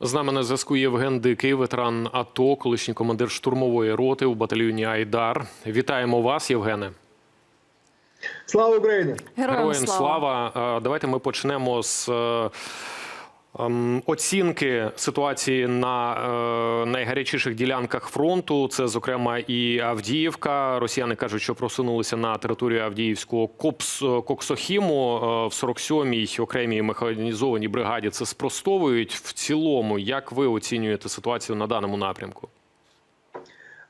З нами на зв'язку Євген Дикий, ветеран АТО, колишній командир штурмової роти у батальйоні Айдар. Вітаємо вас, Євгене. Слава Україні! Героям, Героям слава. слава. Давайте ми почнемо з е, оцінки ситуації на е, найгарячіших ділянках фронту. Це, зокрема, і Авдіївка. Росіяни кажуть, що просунулися на територію Авдіївського Копс Коксохіму е, в 47-й окремій механізованій бригаді. Це спростовують в цілому. Як ви оцінюєте ситуацію на даному напрямку?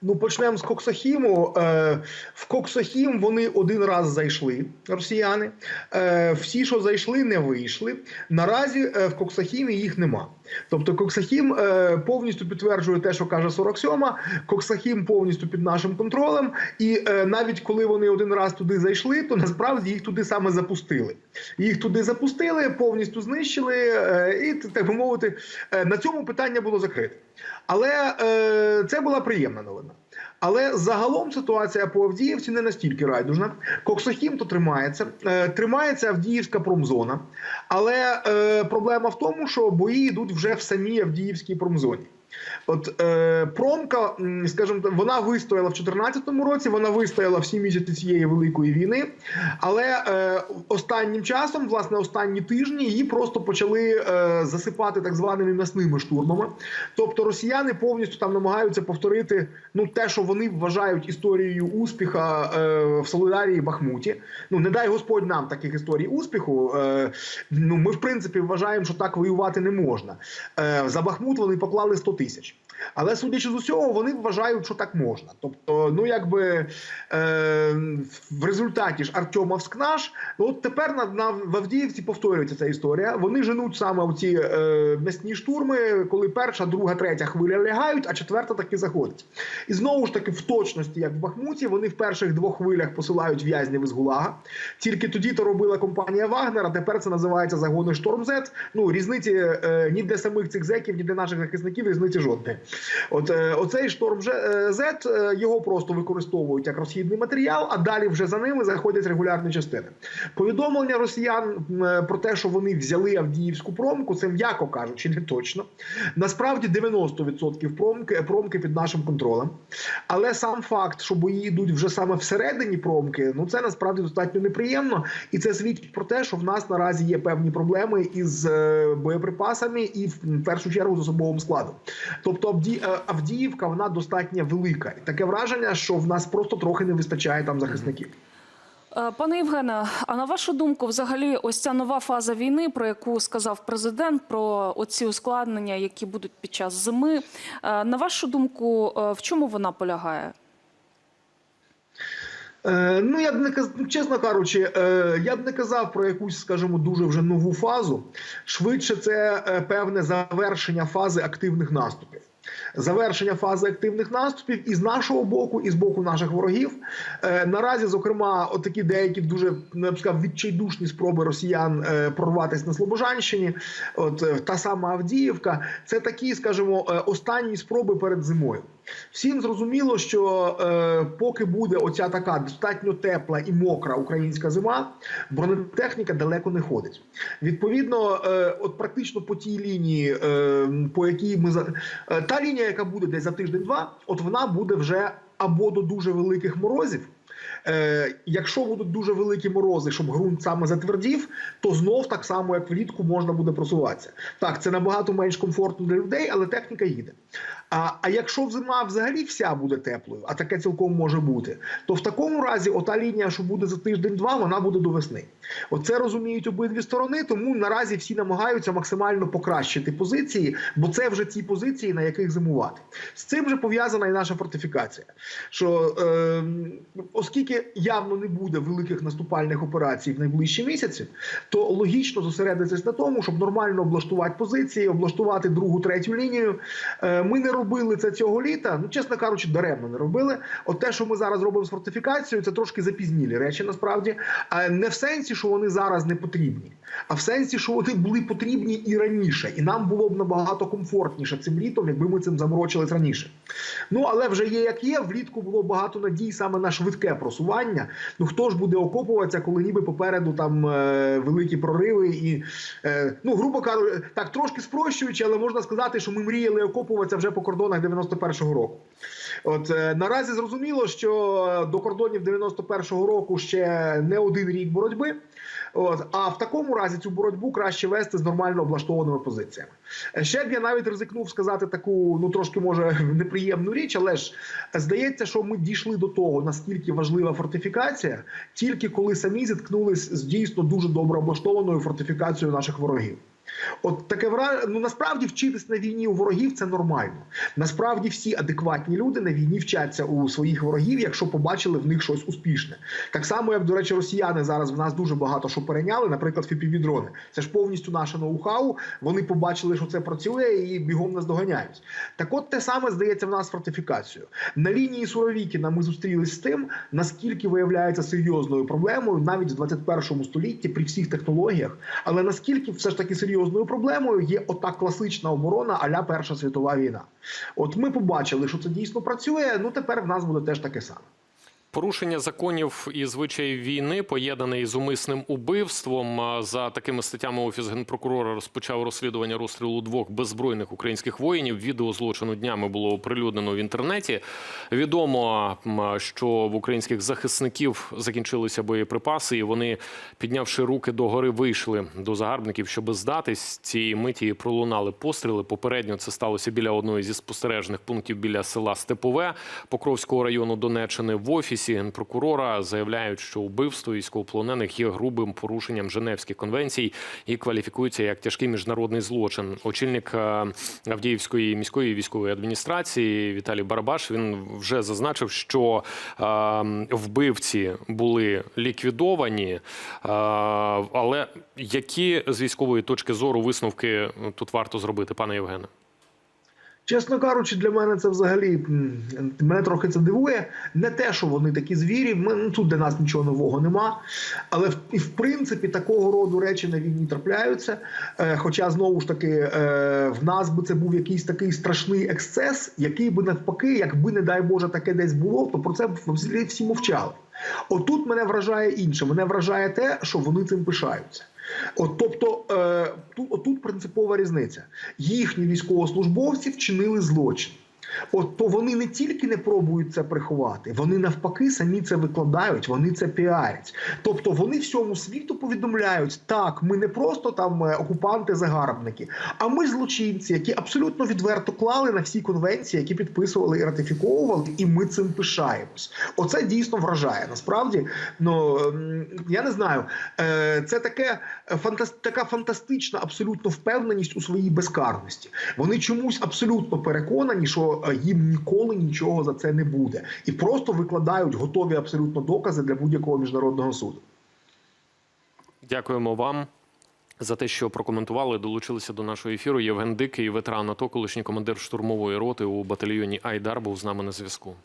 Ну почнемо з Коксохіму. Е, в Коксохім вони один раз зайшли, росіяни. Е, всі, що зайшли, не вийшли. Наразі е, в Коксохімі їх нема. Тобто Коксахім е, повністю підтверджує те, що каже 47-ма. Коксахім повністю під нашим контролем. І е, навіть коли вони один раз туди зайшли, то насправді їх туди саме запустили. Їх туди запустили, повністю знищили, е, і так би мовити, на цьому питання було закрите. Але це була приємна новина. Але загалом ситуація по Авдіївці не настільки райдужна. Коксохім то тримається, е, тримається Авдіївська промзона. Але е, проблема в тому, що бої йдуть вже в самій Авдіївській промзоні. От е, промка, скажімо, вона вистояла в 2014 році, вона вистояла всі місяці цієї великої війни. Але е, останнім часом, власне, останні тижні її просто почали е, засипати так званими м'ясними штурмами. Тобто росіяни повністю там намагаються повторити ну те, що вони вважають історією успіха е, в Солидарії Бахмуті. Ну не дай Господь нам таких історій успіху. Е, ну ми в принципі вважаємо, що так воювати не можна. Е, за Бахмут вони поклали 100 тисяч. Але судячи з усього, вони вважають, що так можна. Тобто, ну якби е, в результаті ж Артемовськ наш, ну от тепер на, на в Авдіївці повторюється ця історія. Вони женуть саме в ці е, м'ясні штурми, коли перша, друга, третя хвиля лягають, а четверта таки заходить. І знову ж таки, в точності, як в Бахмуті, вони в перших двох хвилях посилають в'язнів із Гулага. Тільки тоді то робила компанія Вагнер, тепер це називається загони Шторм Зет. Ну різниці е, ні для самих цих зеків, ні для наших захисників різниці жодної. От е, оцей шторм Z, е, його просто використовують як розхідний матеріал, а далі вже за ними заходять регулярні частини. Повідомлення росіян е, про те, що вони взяли Авдіївську промку, це м'яко кажучи, не точно. Насправді 90% промки, промки під нашим контролем. Але сам факт, що бої йдуть вже саме всередині промки, ну це насправді достатньо неприємно, і це свідчить про те, що в нас наразі є певні проблеми із е, боєприпасами і в першу чергу з особовим складом. Тобто е, Авдіївка вона достатньо велика, таке враження, що в нас просто трохи не вистачає там захисників. Е, Пане Євгене, а на вашу думку, взагалі, ось ця нова фаза війни, про яку сказав президент, про оці ускладнення, які будуть під час зими. е, На вашу думку, е, в чому вона полягає? Е, ну я б не каз... чесно кажучи, е, я б не казав про якусь, скажімо, дуже вже нову фазу. Швидше це е, певне завершення фази активних наступів. Завершення фази активних наступів і з нашого боку, і з боку наших ворогів. Е, наразі, зокрема, отакі деякі дуже я сказав, відчайдушні спроби росіян е, прорватися на Слобожанщині. От е, та сама Авдіївка, це такі, скажімо, останні спроби перед зимою. Всім зрозуміло, що е, поки буде оця така достатньо тепла і мокра українська зима, бронетехніка далеко не ходить. Відповідно, е, от практично по тій лінії, е, по якій ми за е, та лінія, яка буде десь за тиждень-два, от вона буде вже або до дуже великих морозів. Е, якщо будуть дуже великі морози, щоб ґрунт саме затвердів, то знов так само, як влітку, можна буде просуватися. Так, це набагато менш комфортно для людей, але техніка їде. А, а якщо зима взагалі вся буде теплою, а таке цілком може бути, то в такому разі ота лінія, що буде за тиждень-два, вона буде до весни. Оце розуміють обидві сторони, тому наразі всі намагаються максимально покращити позиції, бо це вже ті позиції, на яких зимувати. З цим же пов'язана і наша фортифікація. Що е, оскільки явно не буде великих наступальних операцій в найближчі місяці, то логічно зосередитись на тому, щоб нормально облаштувати позиції, облаштувати другу, третю лінію. Е, ми не робили це цього літа. Ну, чесно кажучи, даремно не робили. От те, що ми зараз робимо з фортифікацією, це трошки запізнілі речі, насправді, а не в сенсі, що вони зараз не потрібні. А в сенсі, що вони були потрібні і раніше, і нам було б набагато комфортніше цим літом, якби ми цим заморочились раніше. Ну але вже є як є. Влітку було багато надій саме на швидке просування. Ну хто ж буде окопуватися, коли ніби попереду там е, великі прориви і е, ну грубо кажучи, так трошки спрощуючи, але можна сказати, що ми мріяли окопуватися вже по кордонах 91-го року. От е, наразі зрозуміло, що до кордонів 91-го року ще не один рік боротьби. От а в такому разі цю боротьбу краще вести з нормально облаштованими позиціями. Е, Ще б я навіть ризикнув сказати таку, ну трошки може неприємну річ, але ж здається, що ми дійшли до того, наскільки важлива фортифікація, тільки коли самі зіткнулись з дійсно дуже добре облаштованою фортифікацією наших ворогів. От таке вра... ну насправді вчитись на війні у ворогів це нормально. Насправді всі адекватні люди на війні вчаться у своїх ворогів, якщо побачили в них щось успішне. Так само, як до речі, росіяни зараз в нас дуже багато що перейняли, наприклад, фіпівідрони. Це ж повністю наше ноу-хау. Вони побачили, що це працює, і бігом нас доганяють. Так, от те саме здається в нас фортифікацією. На лінії Суровікіна ми зустрілись з тим, наскільки виявляється серйозною проблемою навіть в 21 столітті при всіх технологіях, але наскільки все ж таки серйозною проблемою є ота класична оборона аля Перша світова війна. От ми побачили, що це дійсно працює. Ну тепер в нас буде теж таке саме. Порушення законів і звичаїв війни, поєднаний з умисним убивством. За такими статтями офіс генпрокурора розпочав розслідування розстрілу двох беззбройних українських воїнів. Відео злочину днями було оприлюднено в інтернеті. Відомо, що в українських захисників закінчилися боєприпаси, і вони, піднявши руки догори, вийшли до загарбників, щоб здатись. Цієї миті пролунали постріли. Попередньо це сталося біля одної зі спостережних пунктів біля села Степове Покровського району Донеччини. В офісі генпрокурора заявляють, що вбивство військовополонених є грубим порушенням Женевських конвенцій і кваліфікується як тяжкий міжнародний злочин. Очільник е, Авдіївської міської військової адміністрації Віталій Барабаш він вже зазначив, що е, вбивці були ліквідовані. Е, але які з військової точки зору висновки тут варто зробити, пане Євгене? Чесно кажучи, для мене це взагалі мене трохи це дивує. Не те, що вони такі звірі. Ми ну, тут для нас нічого нового нема. Але в, і в принципі такого роду речі на війні трапляються. Е, хоча знову ж таки е, в нас би це був якийсь такий страшний ексцес, який би навпаки, якби не дай Боже, таке десь було, то про це б всі мовчали. Отут мене вражає інше. Мене вражає те, що вони цим пишаються. От, тобто е, тут, тут принципова різниця. Їхні військовослужбовці вчинили злочин. От то вони не тільки не пробують це приховати, вони навпаки самі це викладають, вони це піарять. Тобто вони всьому світу повідомляють: так, ми не просто там е, окупанти-загарбники, а ми злочинці, які абсолютно відверто клали на всі конвенції, які підписували і ратифіковували, і ми цим пишаємось. Оце дійсно вражає. Насправді, ну я не знаю, е, це таке така фантастична абсолютно впевненість у своїй безкарності. Вони чомусь абсолютно переконані, що е, їм ніколи нічого за це не буде, і просто викладають готові абсолютно докази для будь-якого міжнародного суду. Дякуємо вам. За те, що прокоментували, долучилися до нашого ефіру. Євген Дикий, ветеран АТО, колишній командир штурмової роти у батальйоні Айдар, був з нами на зв'язку.